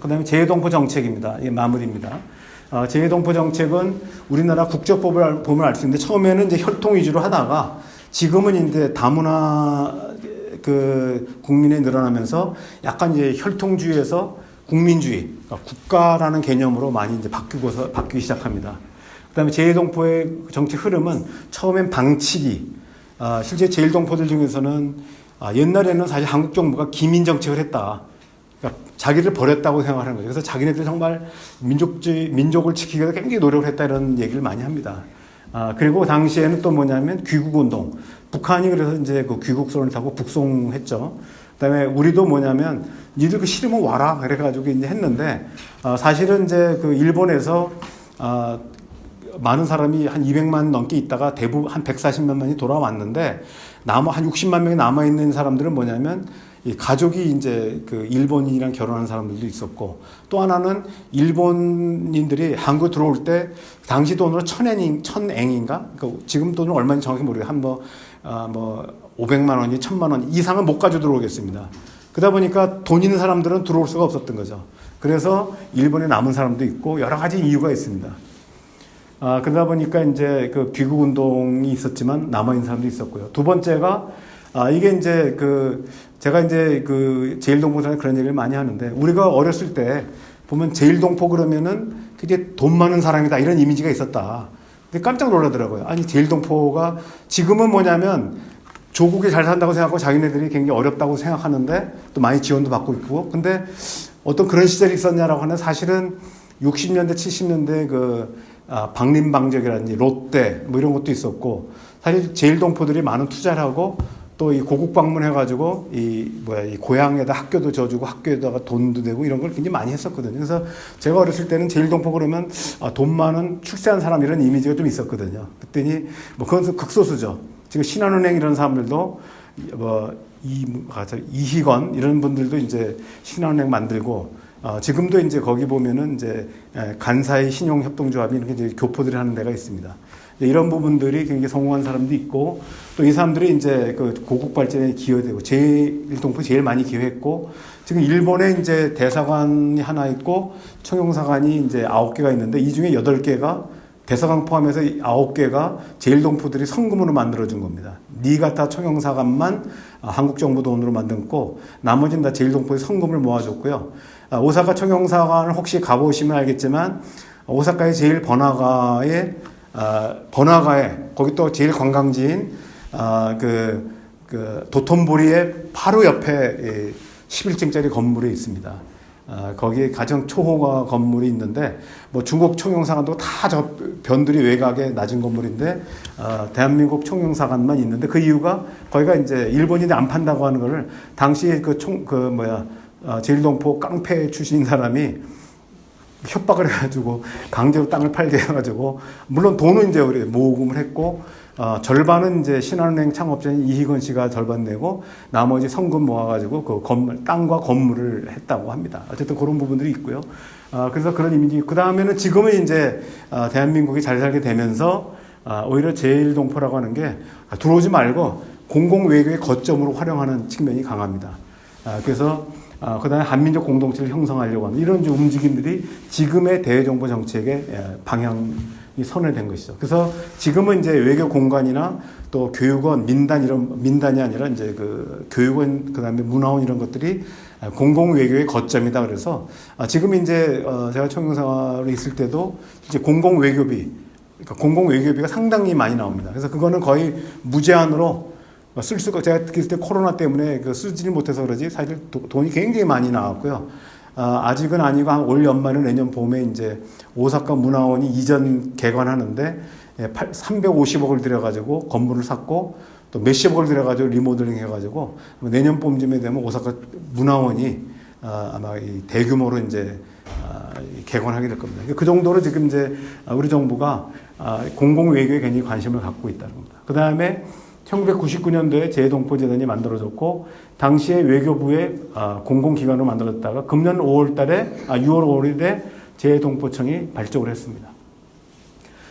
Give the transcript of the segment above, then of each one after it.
그 다음에 재해동포 정책입니다. 이게 마무리입니다. 어, 재해동포 정책은 우리나라 국적법을 알- 보면 알 수 있는데 처음에는 이제 혈통 위주로 하다가 지금은 이제 다문화 그 국민이 늘어나면서 약간 이제 혈통주의에서 국민주의, 그러니까 국가라는 개념으로 많이 이제 바뀌고서 바뀌기 시작합니다. 그다음에 재해동포의 정책 흐름은 처음엔 방치기, 아, 실제 제일동포들 중에서는 아, 옛날에는 사실 한국 정부가 기민 정책을 했다. 그러니까 자기를 버렸다고 생각하는 거죠. 그래서 자기네들 정말 민족주의, 민족을 지키기 위해서 굉장히 노력을 했다 이런 얘기를 많이 합니다. 아, 그리고 당시에는 또 뭐냐면 귀국운동. 북한이 그래서 이제 그 귀국선을 타고 북송했죠. 그 다음에 우리도 뭐냐면 니들 그 싫으면 와라. 그래가지고 이제 했는데, 아, 사실은 이제 그 일본에서 아, 많은 사람이 한 200만 넘게 있다가 대부분 한 140만만이 돌아왔는데 남아 한 60만 명이 남아 있는 사람들은 뭐냐면 이 가족이 이제 그 일본인이랑 결혼한 사람들도 있었고 또 하나는 일본인들이 한국 들어올 때 당시 돈으로 천엔인 천엔인가 그 지금 돈은 얼마인지 정확히 모르겠어요 한뭐 아, 뭐 500만 원이 1000만 원 이상은 못 가지고 들어오겠습니다. 그러다 보니까 돈 있는 사람들은 들어올 수가 없었던 거죠. 그래서 일본에 남은 사람도 있고 여러 가지 이유가 있습니다. 아, 그러다 보니까 이제 그 귀국 운동이 있었지만 남아 있는 사람도 있었고요. 두 번째가 아, 이게 이제 그 제가 이제 그 제일동포사에 그런 얘기를 많이 하는데 우리가 어렸을 때 보면 제일동포 그러면은 그게 돈 많은 사람이다 이런 이미지가 있었다. 근데 깜짝 놀라더라고요. 아니 제일동포가 지금은 뭐냐면 조국이 잘 산다고 생각하고 자기네들이 굉장히 어렵다고 생각하는데 또 많이 지원도 받고 있고 근데 어떤 그런 시절이 있었냐라고 하는 사실은 60년대 70년대 그 아, 박림방적이라든지 롯데 뭐 이런 것도 있었고 사실 제일동포들이 많은 투자를 하고 또 이 고국 방문해가지고 이 뭐야 이 고향에다 학교도 져주고 학교에다가 돈도 내고 이런 걸 굉장히 많이 했었거든요. 그래서 제가 어렸을 때는 제일동포 그러면 아, 돈 많은 출세한 사람 이런 이미지가 좀 있었거든요. 그랬더니 뭐 그건 극소수죠. 지금 신한은행 이런 사람들도 뭐 이, 아, 저 이희건 이런 분들도 이제 신한은행 만들고 어, 지금도 이제 거기 보면은 이제 에, 간사이 신용협동조합이 이렇게 이제 교포들이 하는 데가 있습니다. 이런 부분들이 굉장히 성공한 사람도 있고 또 이 사람들이 이제 그 고국 발전에 기여되고 제일 동포 제일 많이 기여했고 지금 일본에 이제 대사관이 하나 있고 청용사관이 이제 아홉 개가 있는데 이 중에 여덟 개가 대사관 포함해서 이 아홉 개가 제일 동포들이 성금으로 만들어준 겁니다. 니가타 청영사관만 아, 한국 정부 돈으로 만들고 나머지는 다 제일 동포의 성금을 모아줬고요. 아, 오사카 청영사관을 혹시 가보시면 알겠지만 오사카의 제일 번화가에 아, 번화가에 거기 또 제일 관광지인 아, 그, 그 도톤보리의 바로 옆에 11층짜리 건물이 있습니다. 아, 거기에 가장 초호화 건물이 있는데 뭐 중국 총영사관도 다 저 변들이 외곽에 낮은 건물인데 아, 대한민국 총영사관만 있는데 그 이유가 거기가 이제 일본인이 안 판다고 하는 거를 당시 그 총그 뭐야 아, 제일동포 깡패 출신인 사람이 협박을 해가지고 강제로 땅을 팔게 해가지고 물론 돈은 이제 우리 모금을 했고 어, 절반은 이제 신한은행 창업자인 이희건 씨가 절반 내고 나머지 성금 모아가지고 그 건물 땅과 건물을 했다고 합니다. 어쨌든 그런 부분들이 있고요. 어, 그래서 그런 이미지 그 다음에는 지금은 이제 어, 대한민국이 잘 살게 되면서 어, 오히려 제일동포라고 하는 게 들어오지 말고 공공 외교의 거점으로 활용하는 측면이 강합니다. 아, 그래서 아, 그다음에 한민족 공동체를 형성하려고 하는 이런 좀 움직임들이 지금의 대외정보 정책의 예, 방향이 선을된 것이죠. 그래서 지금은 이제 외교 공간이나 또 교육원, 민단 이런 민단이 아니라 이제 그 교육원 그다음에 문화원 이런 것들이 공공 외교의 거점이다 그래서 아, 지금 이제 어, 제가 청영사로 있을 때도 이제 공공 외교비 그러니까 공공 외교비가 상당히 많이 나옵니다. 그래서 그거는 거의 무제한으로 쓸 수가 제가 그때 때 코로나 때문에 그 쓰지를 못해서 그러지 사실 도- 돈이 굉장히 많이 나왔고요. 아, 아직은 아니고 한 올 연말은 내년 봄에 이제 오사카 문화원이 이전 개관하는데 예, 350억을 들여가지고 건물을 샀고 또 몇십억을 들여가지고 리모델링 해가지고 내년 봄쯤에 되면 오사카 문화원이 아, 아마 이 대규모로 이제 아, 이 개관하게 될 겁니다. 그 정도로 지금 이제 아, 우리 정부가 아, 공공 외교에 굉장히 관심을 갖고 있다는 겁니다. 그 다음에 1999년도에 재동포재단이 만들어졌고 당시에 외교부의 아, 공공기관으로 만들어졌다가 금년 5월달에 아, 6월 5일에 재동포청이 발족을 했습니다.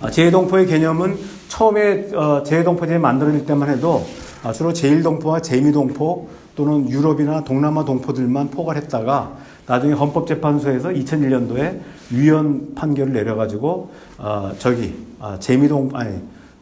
아, 재동포의 개념은 처음에 어, 재동포제가 만들어질 때만 해도 아, 주로 제일동포와 재미동포 또는 유럽이나 동남아 동포들만 포괄했다가 나중에 헌법재판소에서 2001년도에 위헌 판결을 내려가지고 어, 저기 아, 재미동 아니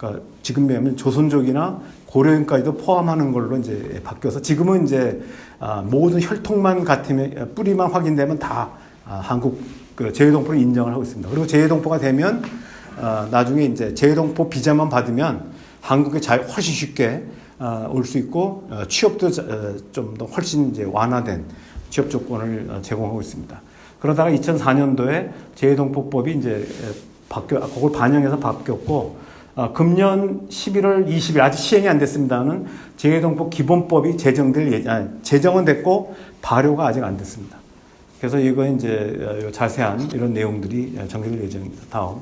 그러니까 지금 보면 조선족이나 고려인까지도 포함하는 걸로 이제 바뀌어서 지금은 이제 아, 모든 혈통만 같으면 뿌리만 확인되면 다 아, 한국 그 재외동포를 인정을 하고 있습니다. 그리고 재외동포가 되면 아, 나중에 이제 재외동포 비자만 받으면 한국에 잘 훨씬 쉽게 아, 올수 있고 어, 취업도 좀 더 훨씬 이제 완화된 취업 조건을 어, 제공하고 있습니다. 그러다가 2004년도에 재외동포법이 이제 에, 바뀌어 그걸 반영해서 바뀌었고 어, 금년 11월 20일 아직 시행이 안 됐습니다는 재외동포 기본법이 제정될 예, 아니, 제정은 됐고 발효가 아직 안 됐습니다. 그래서 이거 이제 어, 자세한 이런 내용들이 정리될 예정입니다. 다음.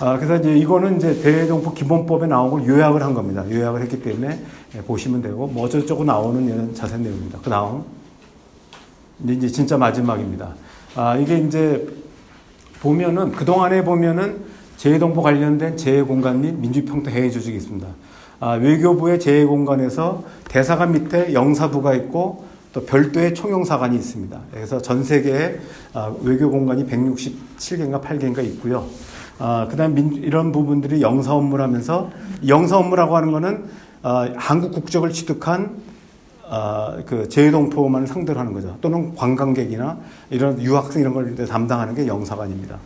아, 그래서 이제 이거는 이제 대동포 기본법에 나온 걸 요약을 한 겁니다. 요약을 했기 때문에 예, 보시면 되고, 뭐 어쩌고저쩌고 나오는 이런 자세한 내용입니다. 그 다음. 이제 진짜 마지막입니다. 아, 이게 이제 보면은, 그동안에 보면은 재해동포 관련된 재해공간 및 민주평등 해외 조직이 있습니다. 아, 외교부의 재해공간에서 대사관 밑에 영사부가 있고 또 별도의 총영사관이 있습니다. 그래서 전 세계에 아, 외교공간이 167개인가 8개인가 있고요. 아, 그 다음 이런 부분들이 영사 업무를 하면서 영사 업무라고 하는 거는 아, 한국 국적을 취득한 아, 그 재외동포만을 상대로 하는 거죠. 또는 관광객이나 이런 유학생 이런 걸 담당하는 게 영사관입니다.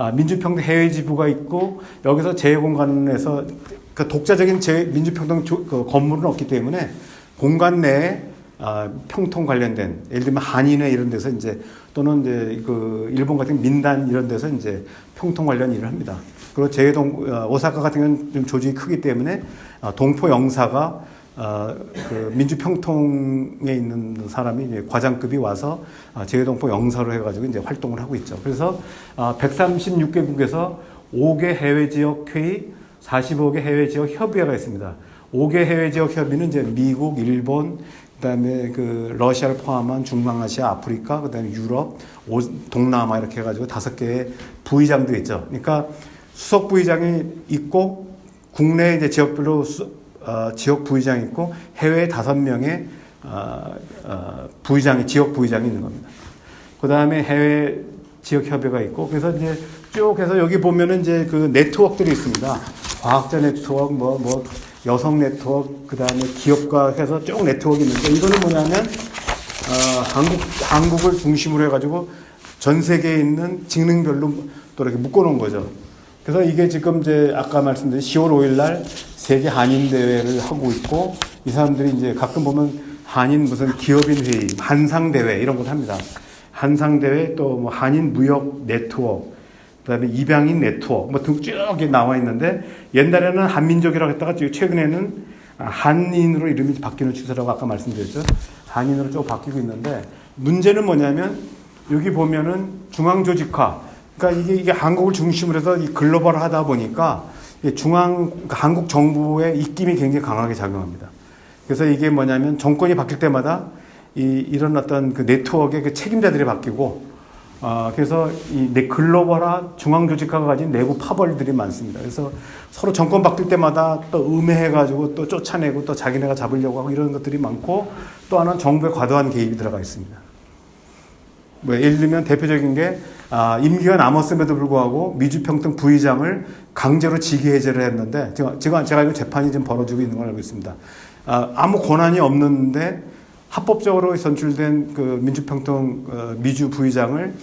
아, 민주평등 해외 지부가 있고 여기서 재외공간에서 그 독자적인 재 민주평등 조, 그 건물은 없기 때문에 공간 내에 아, 평통 관련된 예를 들면 한인회 이런 데서 이제 또는 이제 그 일본 같은 민단 이런 데서 이제 평통 관련 일을 합니다. 그리고 제동 어, 오사카 같은 경우는 좀 조직이 크기 때문에 어, 동포 영사가 어, 그 민주평통에 있는 사람이 이제 과장급이 와서 제동포 영사로 해가지고 이제 활동을 하고 있죠. 그래서 136개국에서 5개 해외 지역 회의, 45개 해외 지역 협의회가 있습니다. 5개 해외 지역 협의는 이제 미국, 일본, 그다음에 그 러시아를 포함한 중앙아시아, 아프리카, 그다음에 유럽, 동남아 이렇게 해가지고 다섯 개의 부의장들이 있죠. 그러니까 수석 부의장이 있고 국내 이제 지역별로 수, 어, 지역 부의장이 있고 해외 다섯 명의 어, 어, 부의장이 지역 부의장이 있는 겁니다. 그 다음에 해외 지역 협의가 있고 그래서 이제 쭉 해서 여기 보면은 이제 그 네트워크들이 있습니다. 과학자 네트워크 뭐뭐 뭐 여성 네트워크, 그 다음에 기업과 해서 쭉 네트워크 있는데 이거는 뭐냐면 어, 한국 한국을 중심으로 해가지고 전 세계에 있는 직능별로 또 이렇게 묶어놓은 거죠. 그래서 이게 지금 이제 아까 말씀드린 10월 5일 날 세계 한인 대회를 하고 있고 이 사람들이 이제 가끔 보면 한인 무슨 기업인 회의, 한상 대회 이런 걸 합니다. 한상 대회 또 뭐 한인 무역 네트워크 그다음에 입양인 네트워크 뭐쭉 나와 있는데 옛날에는 한민족이라고 했다가 최근에는 한인으로 이름이 바뀌는 추세라고 아까 말씀드렸죠. 한인으로 쭉 바뀌고 있는데 문제는 뭐냐면 여기 보면은 중앙조직화. 그러니까 이게, 이게 한국을 중심으로 해서 이 글로벌하다 보니까 중앙 그러니까 한국 정부의 입김이 굉장히 강하게 작용합니다. 그래서 이게 뭐냐면 정권이 바뀔 때마다 이, 이런 어떤 그 네트워크의 그 책임자들이 바뀌고 아, 그래서 이 글로벌화 중앙 조직화가 가진 내부 파벌들이 많습니다. 그래서 서로 정권 바뀔 때마다 또 음해해가지고 또 쫓아내고 또 자기네가 잡으려고 하고 이런 것들이 많고 또 하나는 정부의 과도한 개입이 들어가 있습니다. 뭐 예를 들면 대표적인 게 아, 임기가 남았음에도 불구하고 미주평등 부의장을 강제로 직위 해제를 했는데 제가, 제가, 제가 알고 재판이 지금 벌어지고 있는 걸 알고 있습니다. 아, 아무 권한이 없는데 합법적으로 선출된 그 민주평통 어, 미주 부의장을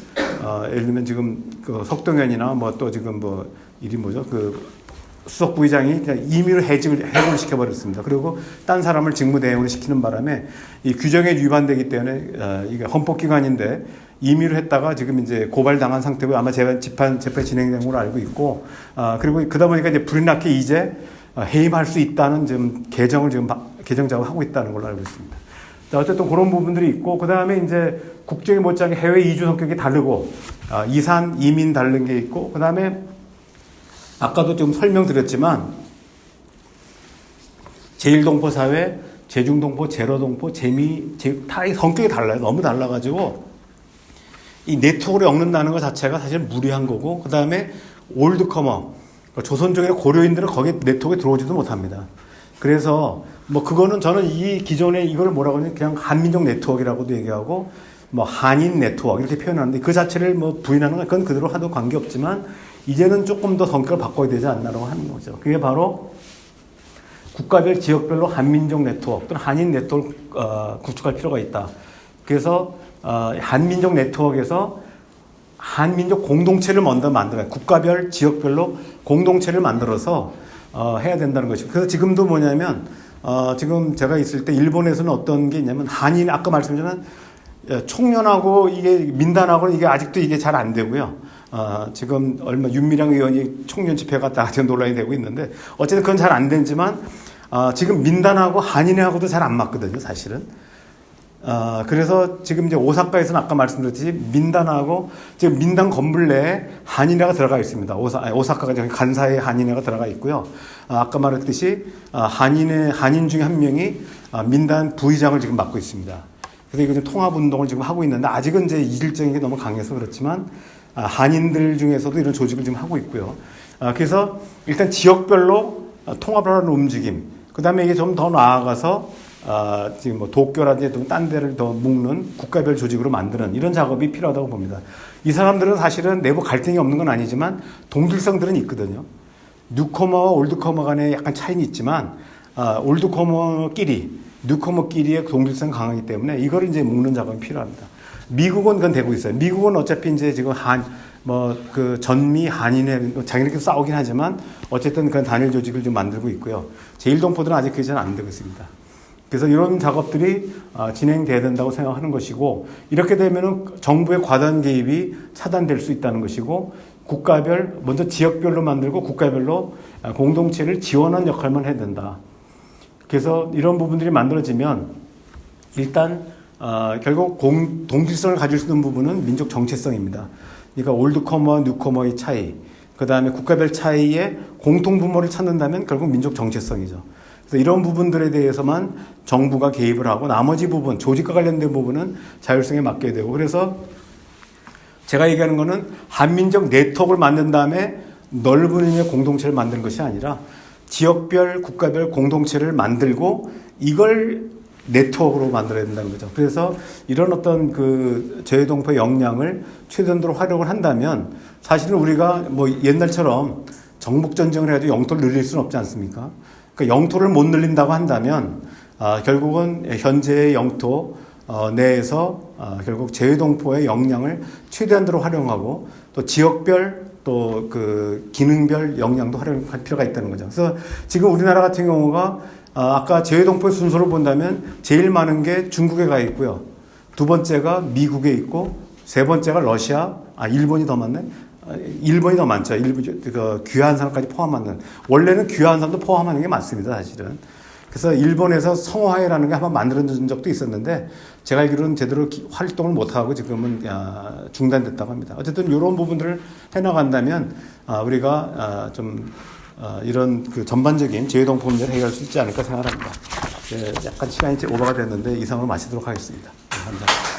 어, 예를 들면 지금 그 석동현이나 뭐 또 지금 뭐 이름 뭐죠 그 수석 부의장이 그냥 임의로 해직을 해고를 시켜버렸습니다. 그리고 딴 사람을 직무대행으로 시키는 바람에 이 규정에 위반되기 때문에 어, 이게 헌법기관인데 임의로 했다가 지금 이제 고발당한 상태고 아마 재판 재판 진행된 걸로 알고 있고 어, 그리고 그러다 보니까 이제 불이 났게 이제 어, 해임할 수 있다는 지금 개정을 지금 개정 작업하고 있다는 걸로 알고 있습니다. 자, 어쨌든 그런 부분들이 있고, 그 다음에 이제 국적이 못지않게 해외 이주 성격이 다르고, 아, 이산, 이민 다른 게 있고, 그 다음에 아까도 좀 설명드렸지만, 제1동포 사회, 제중동포, 제로동포, 재미, 제, 다 성격이 달라요. 너무 달라가지고, 이 네트워크를 엮는다는 것 자체가 사실 무리한 거고, 그 다음에 올드커머, 조선족의 고려인들은 거기 네트워크에 들어오지도 못합니다. 그래서 뭐 그거는 저는 이 기존에 이걸 뭐라고 하냐 그냥 한민족 네트워크라고도 얘기하고 뭐 한인 네트워크 이렇게 표현하는데 그 자체를 뭐 부인하는 건 그대로 하도 관계없지만 이제는 조금 더 성격을 바꿔야 되지 않나라고 하는 거죠. 그게 바로 국가별 지역별로 한민족 네트워크 또는 한인 네트워크 어, 구축할 필요가 있다. 그래서 어, 한민족 네트워크에서 한민족 공동체를 먼저 만들어요. 국가별 지역별로 공동체를 만들어서 어, 해야 된다는 것이고 그래서 지금도 뭐냐면 어, 지금 제가 있을 때 일본에서는 어떤 게 있냐면 한인 아까 말씀드린 예, 총련하고 이게 민단하고는 이게 아직도 이게 잘 안 되고요. 어, 지금 얼마 윤미향 의원이 총련 집회 갔다가 지금 논란이 되고 있는데 어쨌든 그건 잘 안 되지만 어, 지금 민단하고 한인하고도 잘 안 맞거든요, 사실은. 어, 그래서 지금 이제 오사카에서는 아까 말씀드렸듯이 민단하고 지금 민단 건물 내에 한인회가 들어가 있습니다. 오사, 아니, 오사카가 간사에 한인회가 들어가 있고요. 어, 아까 말했듯이 어, 한인의 한인 중에 한 명이 어, 민단 부의장을 지금 맡고 있습니다. 그래서 이거 지금 통합 운동을 지금 하고 있는데 아직은 이제 이질적인 게 너무 강해서 그렇지만 아, 한인들 중에서도 이런 조직을 지금 하고 있고요. 아, 그래서 일단 지역별로 어, 통합을 하는 움직임. 그 다음에 이게 좀 더 나아가서 아, 지금 뭐 도쿄라든지 딴 데를 더 묶는 국가별 조직으로 만드는 이런 작업이 필요하다고 봅니다. 이 사람들은 사실은 내부 갈등이 없는 건 아니지만 동질성들은 있거든요. 뉴커머와 올드커머 간에 약간 차이는 있지만 아, 올드커머끼리 뉴커머끼리의 동질성 강하기 때문에 이걸 이제 묶는 작업이 필요합니다. 미국은 그건 되고 있어요. 미국은 어차피 이제 지금 한 뭐 그 전미 한인회 자기네끼리 싸우긴 하지만 어쨌든 그런 단일 조직을 좀 만들고 있고요. 제1동포들은 아직 그게 잘 안 되고 있습니다. 그래서 이런 작업들이 아, 진행돼야 된다고 생각하는 것이고 이렇게 되면은 정부의 과단 개입이 차단될 수 있다는 것이고 국가별 먼저 지역별로 만들고 국가별로 아, 공동체를 지원하는 역할만 해야 된다. 그래서 이런 부분들이 만들어지면 일단 어, 결국 공, 동질성을 가질 수 있는 부분은 민족 정체성입니다. 그러니까 올드커머와 뉴커머의 차이, 그 다음에 국가별 차이의 공통 부모를 찾는다면 결국 민족 정체성이죠. 그래서 이런 부분들에 대해서만 정부가 개입을 하고 나머지 부분, 조직과 관련된 부분은 자율성에 맡겨야 되고 그래서 제가 얘기하는 거는 한민족 네트워크를 만든 다음에 넓은 의미의 공동체를 만드는 것이 아니라 지역별, 국가별 공동체를 만들고 이걸 네트워크로 만들어야 된다는 거죠. 그래서 이런 어떤 그 재외동포의 역량을 최선으로 활용을 한다면 사실은 우리가 뭐 옛날처럼 정복전쟁을 해도 영토를 늘릴 수는 없지 않습니까? 그러니까 영토를 못 늘린다고 한다면 아, 결국은 현재의 영토 어, 내에서 아, 결국 재외동포의 역량을 최대한으로 활용하고 또 지역별 또 그 기능별 역량도 활용할 필요가 있다는 거죠. 그래서 지금 우리나라 같은 경우가 아, 아까 재외동포의 순서를 본다면 제일 많은 게 중국에 가 있고요. 두 번째가 미국에 있고 세 번째가 러시아, 아 일본이 더 많네. 아, 일본이 더 많죠. 일본 그 귀한 사람까지 포함하는 원래는 귀한 사람도 포함하는 게 맞습니다, 사실은. 그래서 일본에서 성화회라는 게 한번 만들어진 적도 있었는데 제가 알기로는 제대로 기- 활동을 못 하고 지금은 아, 중단됐다고 합니다. 어쨌든 이런 부분들을 해나간다면 아, 우리가 아, 좀 아, 이런 그 전반적인 재외동포 문제를 해결할 수 있지 않을까 생각합니다. 네, 약간 시간이 오버가 됐는데 이상으로 마치도록 하겠습니다. 네, 감사합니다.